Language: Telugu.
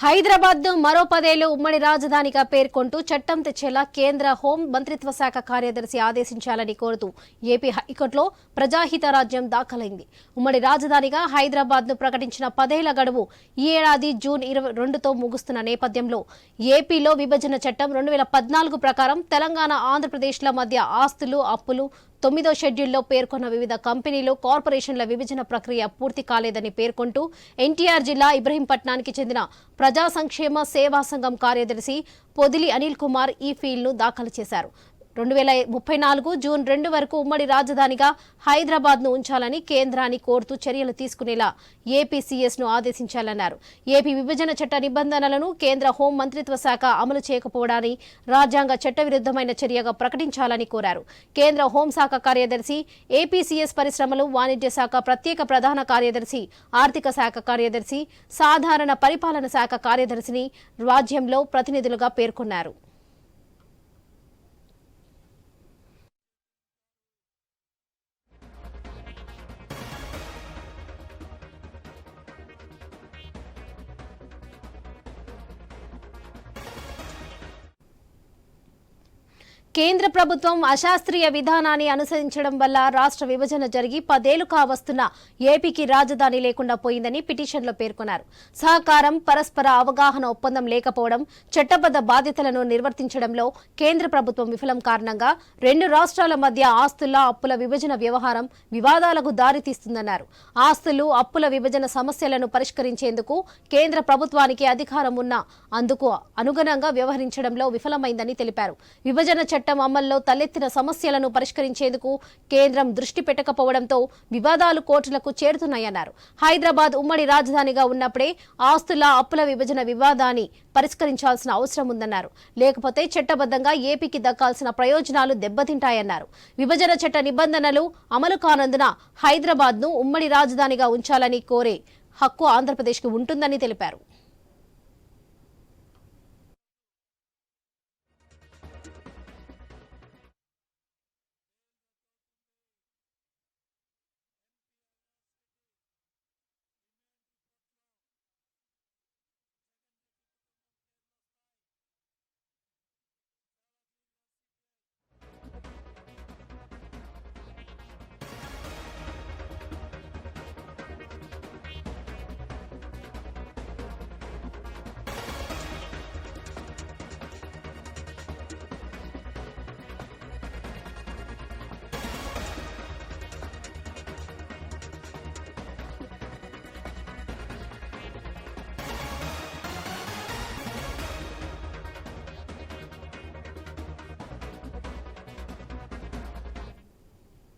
హైదరాబాద్ను మరో పదేళ్ళు ఉమ్మడి రాజధానిగా పేర్కొంటూ చట్టం తెచ్చేలా కేంద్ర హోం మంత్రిత్వ శాఖ కార్యదర్శి ఆదేశించాలని కోరుతూ ఏపీ హైకోర్టులో ప్రజాహిత రాజ్యం దాఖలైంది. ఉమ్మడి రాజధానిగా హైదరాబాద్ను ప్రకటించిన పదేళ్ళ గడువు ఈ ఏడాది జూన్ ఇరవై రెండుతో ముగుస్తున్న నేపథ్యంలో ఏపీలో విభజన చట్టం రెండు వేల పద్నాలుగు ప్రకారం తెలంగాణ ఆంధ్రప్రదేశ్ల మధ్య ఆస్తులు అప్పులు తొమ్మిదో షెడ్యూల్లో పేర్కొన్న వివిధ కంపెనీలు కార్పొరేషన్ల విభజన ప్రక్రియ పూర్తి కాలేదని పేర్కొంటూ ఎన్టీఆర్ జిల్లా ఇబ్రహీంపట్నానికి చెందిన ప్రజా సంక్షేమ సేవా సంఘం కార్యదర్శి పొదిలి అనిల్ కుమార్ ఈ ఫీల్ను దాఖలు చేశారు. రెండు వేల ముప్పై నాలుగు జూన్ రెండు వరకు ఉమ్మడి రాజధానిగా హైదరాబాద్ను ఉంచాలని కేంద్రాన్ని కోరుతూ చర్యలు తీసుకునేలా ఏపీసీఎస్ను ఆదేశించాలన్నారు. ఏపీ విభజన చట్ట నిబంధనలను కేంద్ర హోం మంత్రిత్వ శాఖ అమలు చేయకపోవడాన్ని రాజ్యాంగ చట్టవిరుద్ధమైన చర్యగా ప్రకటించాలని కోరారు. కేంద్ర హోంశాఖ కార్యదర్శి ఏపీసీఎస్ పరిశ్రమలు వాణిజ్య శాఖ ప్రత్యేక ప్రధాన కార్యదర్శి ఆర్థిక శాఖ కార్యదర్శి సాధారణ పరిపాలన శాఖ కార్యదర్శిని రాజ్యంలో ప్రతినిధులుగా పేర్కొన్నారు. కేంద్ర ప్రభుత్వం అశాస్త్రీయ విధానాన్ని అనుసరించడం వల్ల రాష్ట్ర విభజన జరిగి పదేళ్ళు కావస్తున్న ఏపీకి రాజధాని లేకుండా పోయిందని పిటిషన్లో పేర్కొన్నారు. సహకారం పరస్పర అవగాహన ఒప్పందం లేకపోవడం చట్టబద్ధ బాధ్యతలను నిర్వర్తించడంలో కేంద్ర ప్రభుత్వం విఫలం కారణంగా రెండు రాష్ట్రాల మధ్య ఆస్తుల అప్పుల విభజన వ్యవహారం వివాదాలకు దారితీస్తుందన్నారు. ఆస్తులు అప్పుల విభజన సమస్యలను పరిష్కరించేందుకు కేంద్ర ప్రభుత్వానికి అధికారం ఉన్నా అందుకు అనుగుణంగా వ్యవహరించడంలో విఫలమైందని తెలిపారు. విభజన చట్టం అమల్లో తలెత్తిన సమస్యలను పరిష్కరించేందుకు కేంద్రం దృష్టి పెట్టకపోవడంతో వివాదాలు కోర్టులకు చేరుతున్నాయన్నారు. హైదరాబాద్ ఉమ్మడి రాజధానిగా ఉన్నప్పుడే ఆస్తుల అప్పుల విభజన వివాదాన్ని పరిష్కరించాల్సిన అవసరం ఉందన్నారు. లేకపోతే చట్టబద్ధంగా ఏపీకి దక్కాల్సిన ప్రయోజనాలు దెబ్బతింటాయన్నారు. విభజన చట్ట నిబంధనలు అమలు కానందున హైదరాబాద్ను ఉమ్మడి రాజధానిగా ఉంచాలని కోరే హక్కు ఆంధ్రప్రదేశ్కి ఉంటుందని తెలిపారు.